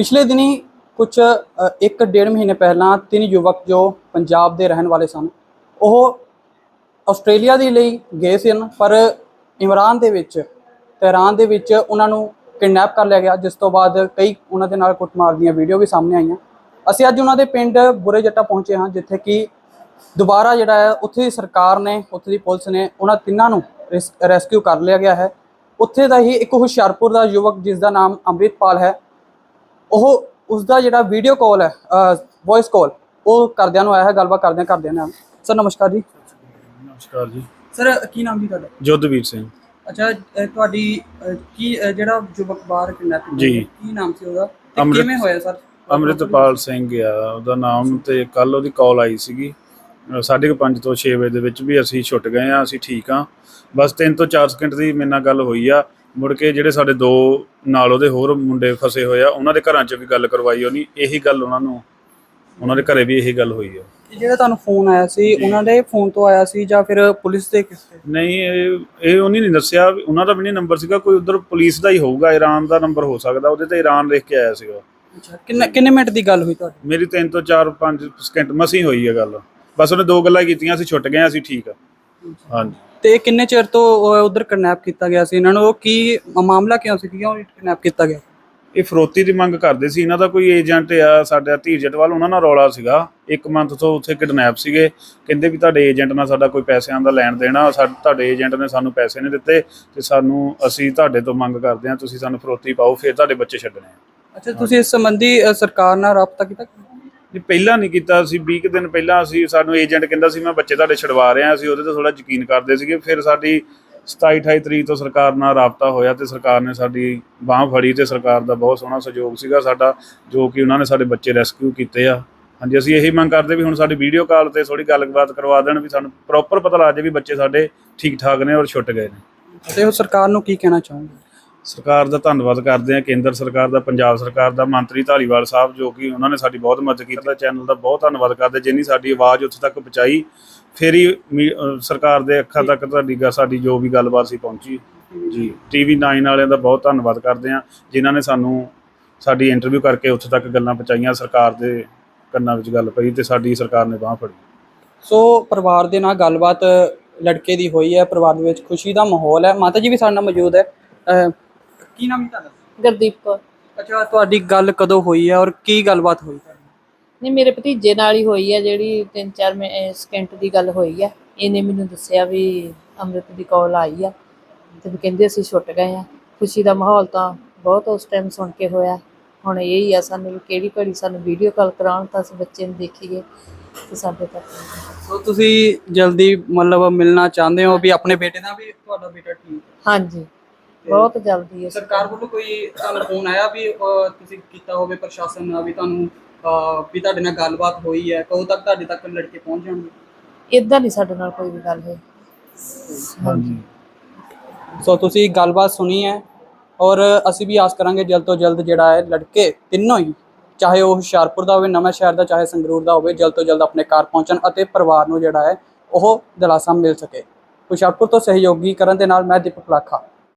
ਪਿਛਲੇ ਦਿਨੀ ਕੁਝ ਇੱਕ ਡੇਢ ਮਹੀਨੇ ਪਹਿਲਾਂ ਤਿੰਨ ਯੁਵਕ ਜੋ ਪੰਜਾਬ ਦੇ ਰਹਿਣ ਵਾਲੇ ਸਨ, ਉਹ ਆਸਟ੍ਰੇਲੀਆ ਦੇ ਲਈ ਗਏ ਸਨ, ਪਰ ਇਮਰਾਨ ਦੇ ਵਿੱਚ, ਤਹਿਰਾਨ ਦੇ ਵਿੱਚ ਉਹਨਾਂ ਨੂੰ ਕਿਡਨੈਪ ਕਰ ਲਿਆ ਗਿਆ, ਜਿਸ ਤੋਂ ਬਾਅਦ ਕਈ ਉਹਨਾਂ ਦੇ ਨਾਲ ਕੁੱਟਮਾਰ ਦੀਆਂ ਵੀਡੀਓ ਵੀ ਸਾਹਮਣੇ ਆਈਆਂ। ਅਸੀਂ ਅੱਜ ਉਹਨਾਂ ਦੇ ਪਿੰਡ ਬੁਰੇ ਜੱਟਾ ਪਹੁੰਚੇ ਹਾਂ, ਜਿੱਥੇ ਕਿ ਦੁਬਾਰਾ ਜਿਹੜਾ ਹੈ, ਉੱਥੇ ਦੀ ਸਰਕਾਰ ਨੇ, ਉੱਥੇ ਦੀ ਪੁਲਿਸ ਨੇ ਉਹਨਾਂ ਤਿੰਨਾਂ ਨੂੰ ਰੈਸਕਿਊ ਕਰ ਲਿਆ ਗਿਆ ਹੈ। ਉੱਥੇ ਦਾ ਹੀ ਇੱਕ ਹੁਸ਼ਿਆਰਪੁਰ ਦਾ ਯੁਵਕ ਜਿਸ ਦਾ ਨਾਮ ਅੰਮ੍ਰਿਤਪਾਲ ਹੈ ਉਹ ਉਸ ਦਾ ਜਿਹੜਾ ਵੀਡੀਓ ਕਾਲ ਹੈ ਵੌਇਸ ਕਾਲ ਉਹ ਕਰਦਿਆਂ ਨੂੰ ਆਇਆ ਹੈ ਗੱਲਬਾਤ ਕਰਦਿਆਂ ਕਰਦਿਆਂ ਨਾਲ ਸਰ ਨਮਸਕਾਰ ਜੀ। ਨਮਸਕਾਰ ਜੀ। ਸਰ ਕੀ ਨਾਮ ਜੀ ਤੁਹਾਡਾ? ਜੋਧਵੀਰ ਸਿੰਘ। ਅੱਛਾ ਤੁਹਾਡੀ ਕੀ ਜਿਹੜਾ ਯੁਵਕ ਬਾਹਰ ਕਿਡਨੈਪ ਜੀ। ਕੀ ਨਾਮ ਸੀ ਉਹਦਾ? ਕਿਵੇਂ ਹੋਇਆ ਸਰ? ਅੰਮ੍ਰਿਤਪਾਲ ਸਿੰਘ ਆ ਉਹਦਾ ਨਾਮ ਤੇ ਕੱਲ ਉਹਦੀ ਕਾਲ ਆਈ ਸੀਗੀ। ਅ, ਸਾਢੇ ਕੁ ਪੰਜ ਤੋਂ 6 ਵਜੇ ਦੇ ਵਿੱਚ ਵੀ ਅਸੀਂ ਛੁੱਟ ਗਏ ਆ ਅਸੀਂ ਠੀਕ ਆ। ਬਸ 3 ਤੋਂ 4 ਸਕਿੰਟ ਦੀ ਮੇਰੇ ਨਾਲ ਗੱਲ ਹੋਈ ਆ। ਮੁੜ ਕੇ ਜਿਹੜੇ ਸਾਡੇ ਦੋ ਨਾਲ ਉਹਦੇ ਹੋਰ ਮੁੰਡੇ ਫਸੇ ਹੋਏ ਆ ਉਹਨਾਂ ਦੇ ਘਰਾਂ 'ਚ ਵੀ ਗੱਲ ਕਰਵਾਈ ਉਹਨੀ ਇਹੀ ਗੱਲ ਉਹਨਾਂ ਨੂੰ ਉਹਨਾਂ ਦੇ ਘਰੇ ਵੀ ਇਹੀ ਗੱਲ ਹੋਈ ਆ। ਜਿਹੜਾ ਤੁਹਾਨੂੰ ਫੋਨ ਆਇਆ ਸੀ ਉਹਨਾਂ ਦੇ ਫੋਨ ਤੋਂ ਆਇਆ ਸੀ ਜਾਂ ਫਿਰ ਪੁਲਿਸ ਦੇ ਕਿਸ? ਨਹੀਂ ਇਹ ਇਹ ਉਹਨੇ ਨਹੀਂ ਦੱਸਿਆ ਵੀ ਉਹਨਾਂ ਦਾ ਵੀ ਨਹੀਂ ਨੰਬਰ ਸੀਗਾ ਕੋਈ ਉਧਰ ਪੁਲਿਸ ਦਾ ਹੀ ਹੋਊਗਾ ਈਰਾਨ ਦਾ ਨੰਬਰ ਹੋ ਸਕਦਾ ਉਹਦੇ ਤੇ ਈਰਾਨ ਲਿਖ ਕੇ ਆਇਆ ਸੀਗਾ। ਅੱਛਾ ਕਿੰਨੇ ਕਿੰਨੇ ਮਿੰਟ ਦੀ ਗੱਲ ਹੋਈ ਤੁਹਾਡੀ? ਮੇਰੀ 3 ਤੋਂ 4 5 ਸਕਿੰਟ ਮਸੀਂ ਹੋਈ ਹੈ ਗੱਲ। ਬਸ ਉਹਨੇ ਦੋ ਗੱਲਾਂ ਕੀਤੀਆਂ ਅਸੀਂ ਛੁੱਟ ਗਏ ਅਸੀਂ ਠੀਕ ਆ। ਹਾਂਜੀ। ਤੇ ਕਿੰਨੇ ਚਿਰ ਤੋਂ ਉਧਰ ਕਿਡਨੈਪ ਕੀਤਾ ਗਿਆ ਸੀ ਇਹਨਾਂ ਨੂੰ? ਉਹ ਕੀ ਮਾਮਲਾ ਕਿਉਂ ਸੀ? ਕਿਉਂ ਕਿਡਨੈਪ ਕੀਤਾ ਗਿਆ? ਇਹ ਫਰੋਤੀ ਦੀ ਮੰਗ ਕਰਦੇ ਸੀ। ਇਹਨਾਂ ਦਾ ਕੋਈ ਏਜੰਟ ਆ ਸਾਡਾ ਧੀਰ ਜਟਵਾਲ ਉਹਨਾਂ ਨਾਲ ਰੌਲਾ ਸੀਗਾ। ਇੱਕ ਮੰਥ ਤੋਂ ਉੱਥੇ ਕਿਡਨੈਪ ਸੀਗੇ। ਕਹਿੰਦੇ ਵੀ ਤੁਹਾਡੇ ਏਜੰਟ ਨਾਲ ਸਾਡਾ ਕੋਈ ਪੈਸਿਆਂ ਦਾ ਲੈਣ ਦੇਣਾ। ਤੁਹਾਡੇ ਏਜੰਟ ਨੇ ਸਾਨੂੰ ਪੈਸੇ ਨਹੀਂ ਦਿੱਤੇ ਤੇ ਸਾਨੂੰ ਅਸੀਂ ਤੁਹਾਡੇ ਤੋਂ ਮੰਗ ਕਰਦੇ ਹਾਂ ਤੁਸੀਂ ਸਾਨੂੰ ਫਰੋਤੀ ਪਾਓ ਫਿਰ ਤੁਹਾਡੇ ਬੱਚੇ ਛੱਡਣੇ ਆ। ਅੱਛਾ ਤੁਸੀਂ ਇਸ ਸੰਬੰਧੀ ਸਰਕਾਰ ਨਾਲ ਰਾਬਤਾ ਕੀਤਾ? ਜੀ, ਪਹਿਲਾਂ ਨਹੀਂ ਕੀਤਾ ਸੀ 20 ਕੁ ਦਿਨ ਪਹਿਲਾਂ ਅਸੀਂ ਸਾਨੂੰ ਏਜੰਟ ਕਹਿੰਦਾ ਸੀ, ਮੈਂ ਬੱਚੇ ਤੁਹਾਡੇ ਛਡਵਾ ਰਿਹਾ ਅਸੀਂ ਉਹਦੇ ਤੇ ਥੋੜਾ ਯਕੀਨ ਕਰਦੇ ਸੀਗੇ। ਫਿਰ ਸਾਡੀ 27 28 ਤਰੀਕ ਤੋਂ ਸਰਕਾਰ ਨਾਲ ਰਾਬਤਾ ਹੋਇਆ ਤੇ ਸਰਕਾਰ ਨੇ ਸਾਡੀ ਬਾਹ ਫੜੀ ਤੇ ਸਰਕਾਰ ਦਾ ਬਹੁਤ ਸੋਹਣਾ ਸਹਿਯੋਗ ਸੀਗਾ ਸਾਡਾ, ਜੋ ਕਿ ਉਹਨਾਂ ਨੇ ਸਾਡੇ ਬੱਚੇ ਰੈਸਕਿਊ ਕੀਤੇ ਆ। ਹਾਂਜੀ, ਅਸੀਂ ਇਹੀ ਮੰਗ ਕਰਦੇ ਵੀ ਹੁਣ ਸਾਡੀ ਵੀਡੀਓ ਕਾਲ ਤੇ ਥੋੜੀ ਗੱਲਬਾਤ ਕਰਵਾ ਦੇਣ ਵੀ ਸਾਨੂੰ ਪ੍ਰੋਪਰ ਪਤਾ ਲੱਗ ਜਾਏ ਵੀ ਬੱਚੇ ਸਾਡੇ ਠੀਕ ਠਾਕ ਨੇ ਔਰ ਛੁੱਟ ਗਏ ਨੇ। ਅਤੇ ਉਹ ਸਰਕਾਰ ਨੂੰ ਕੀ ਕਹਿਣਾ ਚਾਹੋਗੇ? ਸਰਕਾਰ ਦਾ ਧੰਨਵਾਦ ਕਰਦੇ ਹਾਂ, ਕੇਂਦਰ ਸਰਕਾਰ ਦਾ, ਪੰਜਾਬ ਸਰਕਾਰ ਦਾ, ਮੰਤਰੀ ਧਾਲੀਵਾਲ ਸਾਹਿਬ ਜੋ ਕਿ ਉਹਨਾਂ ਨੇ ਸਾਡੀ ਬਹੁਤ ਮਦਦ ਕੀਤੀ। ਦਾ ਚੈਨਲ ਦਾ ਬਹੁਤ ਧੰਨਵਾਦ ਕਰਦੇ ਜਿੰਨੀ ਸਾਡੀ ਆਵਾਜ਼ ਉੱਥੇ ਤੱਕ ਪਹੁੰਚਾਈ, ਫਿਰ ਹੀ ਸਰਕਾਰ ਦੇ ਅੱਖਾਂ ਤੱਕ ਤੁਹਾਡੀ ਗ- ਸਾਡੀ ਜੋ ਵੀ ਗੱਲਬਾਤ ਸੀ ਪਹੁੰਚੀ। ਜੀ, ਟੀਵੀ 9 ਵਾਲਿਆਂ ਦਾ ਬਹੁਤ ਧੰਨਵਾਦ ਕਰਦੇ ਹਾਂ, ਜਿਨ੍ਹਾਂ ਨੇ ਸਾਨੂੰ ਸਾਡੀ ਇੰਟਰਵਿਊ ਕਰਕੇ ਉੱਥੇ ਤੱਕ ਗੱਲਾਂ ਪਹੁੰਚਾਈਆਂ, ਸਰਕਾਰ ਦੇ ਕੰਨਾਂ ਵਿੱਚ ਗੱਲ ਪਈ ਤੇ ਸਾਡੀ ਸਰਕਾਰ ਨੇ ਬਾਹ ਫੜੀ। ਸੋ ਪਰਿਵਾਰ ਦੇ ਨਾਲ ਗੱਲਬਾਤ ਲੜਕੇ ਦੀ ਹੋਈ ਹੈ, ਪਰਿਵਾਰ ਦੇ ਵਿੱਚ ਖੁਸ਼ੀ ਦਾ ਮਾਹੌਲ ਹੈ। ਮਾਤਾ ਜੀ ਵੀ ਸਾਡੇ ਨਾਲ ਮੌਜੂਦ ਹੈ। ਕੀ ਨਾਮ ਹੈ ਤੁਹਾਡਾ? ਗੁਰਦੀਪ ਕੌਰ। ਅੱਛਾ ਤੁਹਾਡੀ ਗੱਲ ਕਦੋਂ ਹੋਈ ਹੈ ਔਰ ਕੀ ਗੱਲਬਾਤ ਹੋਈ ਤੁਹਾਡੀ? ਨਹੀਂ ਮੇਰੇ ਭਤੀਜੇ ਨਾਲ ਹੀ ਹੋਈ ਹੈ ਜਿਹੜੀ 3-4 ਸਕਿੰਟ ਦੀ ਗੱਲ ਹੋਈ ਹੈ ਇਹਨੇ ਮੈਨੂੰ ਦੱਸਿਆ ਵੀ ਅੰਮ੍ਰਿਤ ਦੀ ਕਾਲ ਆਈ ਆ। ਤੇ ਵੀ ਕਹਿੰਦੇ ਅਸੀਂ ਛੁੱਟ ਗਏ ਆ। ਖੁਸ਼ੀ ਦਾ ਮਾਹੌਲ ਤਾਂ ਬਹੁਤ ਉਸ ਟਾਈਮ ਸੁਣ ਕੇ ਹੋਇਆ। ਹੁਣ ਇਹ ਹੀ ਆ ਸਾਨੂੰ ਕਿਹੜੀ ਘੜੀ ਸਾਨੂੰ ਵੀਡੀਓ ਕਾਲ ਕਰਾਉਣ ਤਾਂ ਅਸੀਂ ਬੱਚੇ ਨੂੰ ਦੇਖੀਏ ਤੇ ਸਾਡੇ ਤੱਕ ਸੋ ਤੁਸੀਂ ਜਲਦੀ ਮਤਲਬ ਮਿਲਣਾ ਚਾਹੁੰਦੇ ਹੋ ਵੀ ਆਪਣੇ ਬੇਟੇ ਨਾਲ ਵੀ ਤੁਹਾਡਾ ਬੇਟਾ ਠੀਕ ਹਾਂਜੀ। ਬਹੁਤ ਜਲਦੀ ਹੈ ਸਰਕਾਰ ਵੱਲੋਂ ਕੋਈ ਤੁਹਾਨੂੰ ਫੋਨ ਆਇਆ ਵੀ ਤੁਸੀਂ ਕੀਤਾ ਹੋਵੇ ਪ੍ਰਸ਼ਾਸਨ ਨਾਲ ਵੀ ਤੁਹਾਨੂੰ ਵੀ ਤੁਹਾਡੇ ਨਾਲ ਗੱਲਬਾਤ ਹੋਈ ਹੈ ਕਦੋਂ ਤੱਕ ਤੁਹਾਡੇ ਤੱਕ ਲੜਕੇ ਪਹੁੰਚ ਜਾਣਗੇ? ਇਦਾਂ ਨਹੀਂ ਸਾਡੇ ਨਾਲ ਕੋਈ ਵੀ ਗੱਲ ਹੋਈ। ਹਾਂਜੀ। ਸੋ ਤੁਸੀਂ ਗੱਲਬਾਤ ਸੁਣੀ ਹੈ ਔਰ ਅਸੀਂ ਵੀ ਆਸ ਕਰਾਂਗੇ ਜਲਦ ਤੋਂ ਜਲਦ ਜਿਹੜਾ ਹੈ ਲੜਕੇ ਤਿੰਨੋਂ ਹੀ ਚਾਹੇ ਉਹ ਹੁਸ਼ਿਆਰਪੁਰ ਦਾ ਹੋਵੇ ਨਵਾਂ ਸ਼ਹਿਰ ਦਾ ਚਾਹੇ ਸੰਗਰੂਰ ਦਾ ਹੋਵੇ ਜਲਦ ਤੋਂ ਜਲਦ ਆਪਣੇ ਘਰ ਪਹੁੰਚਣ ਅਤੇ ਪਰਿਵਾਰ ਨੂੰ ਜਿਹੜਾ ਹੈ ਉਹ ਦਿਲਾਸਾ ਮਿਲ ਸਕੇ। ਹੁਸ਼ਿਆਰਪੁਰ ਤੋਂ ਸਹਿਯੋਗੀ ਕਰਨ ਦੇ ਨਾਲ ਮੈਂ ਦੀਪਕ ਲਾਖਾ।